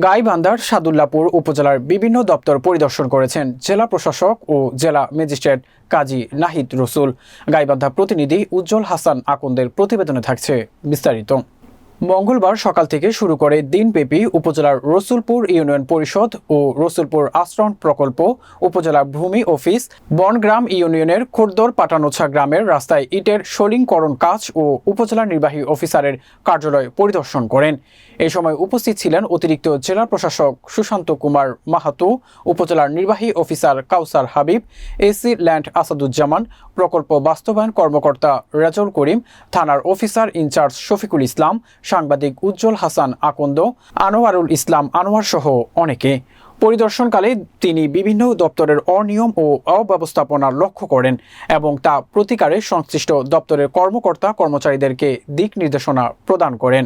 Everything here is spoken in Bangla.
গাইবান্ধার সাদুল্লাপুর উপজেলার বিভিন্ন দপ্তর পরিদর্শন করেছেন জেলা প্রশাসক ও জেলা ম্যাজিস্ট্রেট কাজী নাহিদ রসুল। গাইবান্ধা প্রতিনিধি উজ্জ্বল হাসান আকন্দের প্রতিবেদনে থাকছে বিস্তারিত। মঙ্গলবার সকাল থেকে শুরু করে দিনব্যাপী উপজেলার রসুলপুর ইউনিয়ন পরিষদ ও রসুলপুর আশ্রম প্রকল্প, উপজেলা ভূমি অফিস, বনগ্রাম ইউনিয়নের খোরদর পাটানোছা গ্রামের রাস্তায় ইটের সলিংকরণ কাজ ও উপজেলা নির্বাহী অফিসারের কার্যালয় পরিদর্শন করেন। এ সময় উপস্থিত ছিলেন অতিরিক্ত জেলা প্রশাসক সুশান্ত কুমার মাহাতো, উপজেলার নির্বাহী officer Kawsar Habib, AC land Asaduzzaman, প্রকল্প বাস্তবায়ন কর্মকর্তা রেজল করিম, থানার অফিসার ইনচার্জ শফিকুল ইসলাম সাংবাদিক উজ্জ্বল হাসান আকন্দ, আনোয়ারুল ইসলাম আনোয়ার সহ অনেকে। পরিদর্শনকালে তিনি বিভিন্ন দপ্তরের অনিয়ম ও অব্যবস্থাপনা লক্ষ্য করেন এবং তা প্রতিকারে সংশ্লিষ্ট দপ্তরের কর্মকর্তা কর্মচারীদেরকে দিক নির্দেশনা প্রদান করেন।